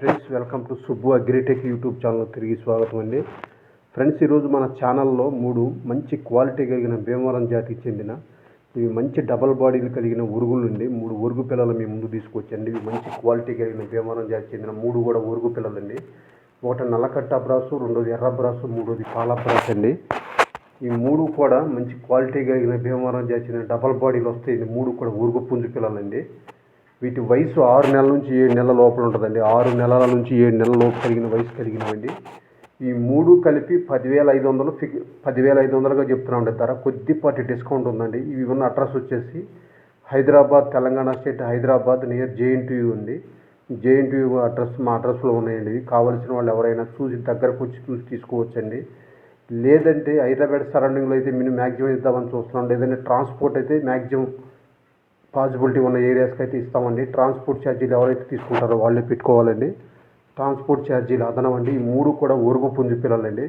Friends welcome to Subbu Agritech YouTube channel తిరిగి స్వాగతం అండి. ఫ్రెండ్స్ ఈరోజు మన ఛానల్లో మూడు మంచి క్వాలిటీ కలిగిన భీమవరం జాతికి చెందిన ఇవి మంచి డబల్ బాడీలు కలిగిన ఉరుగులు నుండి మూడు ఉరుగు పిల్లలు మీ ముందు తీసుకొచ్చండి. ఇవి మంచి క్వాలిటీ కలిగిన భీమవరం జాతికి చెందిన మూడు కూడా ఉరుగు పిల్లలండి. ఒకటి నల్లకట్ట బ్రాసు రెండోది ఎర్ర బ్రాసు మూడోది పాల బ్రాస్ అండి. ఈ మూడు కూడా మంచి క్వాలిటీ కలిగిన భీమవరం జాతి చెందిన డబల్ బాడీలు వస్తాయి ఇది మూడు కూడా ఉరుగు పుంజు పిల్లలండి. వీటి వయసు ఆరు నెలల నుంచి ఏడు నెలల లోపల ఉంటుందండి. ఆరు నెలల నుంచి ఏడు నెలల లోపు కలిగిన వయసు కలిగినవండి. ఈ మూడు కలిపి పదివేల ఐదు వందలు ఫిక్ పదివేల ఐదు వందలుగా చెప్తున్నామండి. ధర కొద్దిపాటి డిస్కౌంట్ ఉందండి. ఇవి ఉన్న అడ్రస్ వచ్చేసి Hyderabad Telangana state Hyderabad near JNTU ఉంది. జేఎన్టీయూ అడ్రస్ మా అడ్రస్లో ఉన్నాయండి. కావలసిన కావాల్సిన వాళ్ళు ఎవరైనా చూసి దగ్గరకు వచ్చి చూసి తీసుకోవచ్చండి. లేదంటే హైదరాబాద్ సరౌండింగ్లో అయితే మేము మ్యాక్సిమం ఇద్దామని చూస్తున్నాం. లేదంటే ట్రాన్స్పోర్ట్ అయితే మ్యాక్సిమం పాసిబిలిటీ ఉన్న ఏరియాస్కి అయితే ఇస్తామండి. ట్రాన్స్పోర్ట్ ఛార్జీలు ఎవరైతే తీసుకుంటారో వాళ్ళే పెట్టుకోవాలండి. ట్రాన్స్పోర్ట్ ఛార్జీలు అదనం అండి. ఈ మూడు కూడా ఒరుగు పుంజు పిల్లలండి.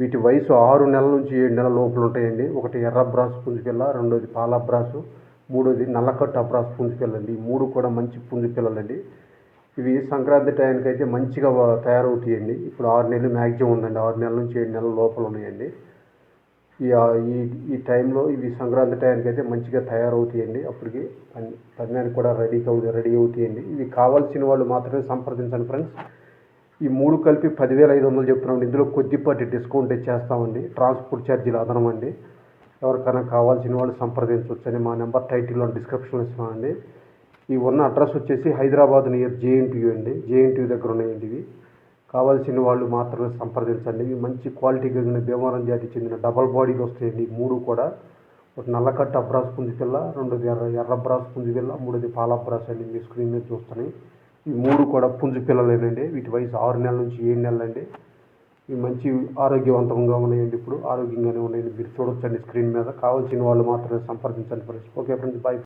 వీటి వయసు ఆరు నెలల నుంచి ఏడు నెలల లోపల ఉంటాయండి. ఒకటి ఎర్ర బ్రాస్ పుంజు పిల్ల రెండోది పాల బ్రాసు మూడోది నల్లకట్టు అబ్రాసు పుంజు పిల్లండి. ఈ మూడు కూడా మంచి పుంజు పిల్లలండి. ఇవి సంక్రాంతి టైంకి అయితే మంచిగా తయారవుతాయండి. ఇప్పుడు ఆరు నెలలు మ్యాక్సిమం ఉందండి. ఆరు నెలల నుంచి ఏడు నెలల లోపల ఉన్నాయండి. ఈ ఈ ఈ టైంలో ఇవి సంక్రాంతి టైంకి అయితే మంచిగా తయారవుతాయండి. అప్పటికి పని పన్నెండు కూడా రెడీ అవుతాయి రెడీ అవుతాయండి. ఇవి కావాల్సిన వాళ్ళు మాత్రమే సంప్రదించండి ఫ్రెండ్స్ ఈ మూడు కలిపి పదివేల ఐదు వందలు చెప్తున్నాం ఇందులో కొద్దిపాటి డిస్కౌంట్ ఇచ్చేస్తామండి ట్రాన్స్పోర్ట్ ఛార్జీలు అదనం అండి ఎవరికైనా కావాల్సిన వాళ్ళు సంప్రదించవచ్చని మా నెంబర్ టైటిల్లో డిస్క్రిప్షన్లో ఇస్తున్నామండి. ఈ ఉన్న అడ్రస్ వచ్చేసి హైదరాబాద్ నియర్ జేఎన్టీయూ అండి. జేఎన్టీయూ దగ్గర ఉన్నాయండి ఇవి. కావాల్సిన వాళ్ళు మాత్రమే సంప్రదించండి. ఇవి మంచి క్వాలిటీ కలిగిన భీమవరం జాతికి చెందిన డబల్ బాడీలు వస్తాయండి మూడు కూడా ఒకటి నల్లకట్ట అబ్రాస్ పుంజు పిల్ల రెండోది ఎర్ర ఎర్ర బ్రాస్ పుంజు పిల్ల మూడోది పాల అబ్రాస్ అండి. మీ స్క్రీన్ మీద చూస్తున్నాయి. ఈ మూడు కూడా పుంజు పిల్లలేనండి. వీటి వయసు ఆరు నెలల నుంచి ఏడు నెలలండి. ఇవి మంచి ఆరోగ్యవంతంగా ఉన్నాయండి ఇప్పుడు. ఆరోగ్యంగానే ఉన్నాయండి. మీరు చూడొచ్చండి స్క్రీన్ మీద. కావాల్సిన వాళ్ళు మాత్రమే సంప్రదించండి ఫ్రెండ్స్. Okay friends bye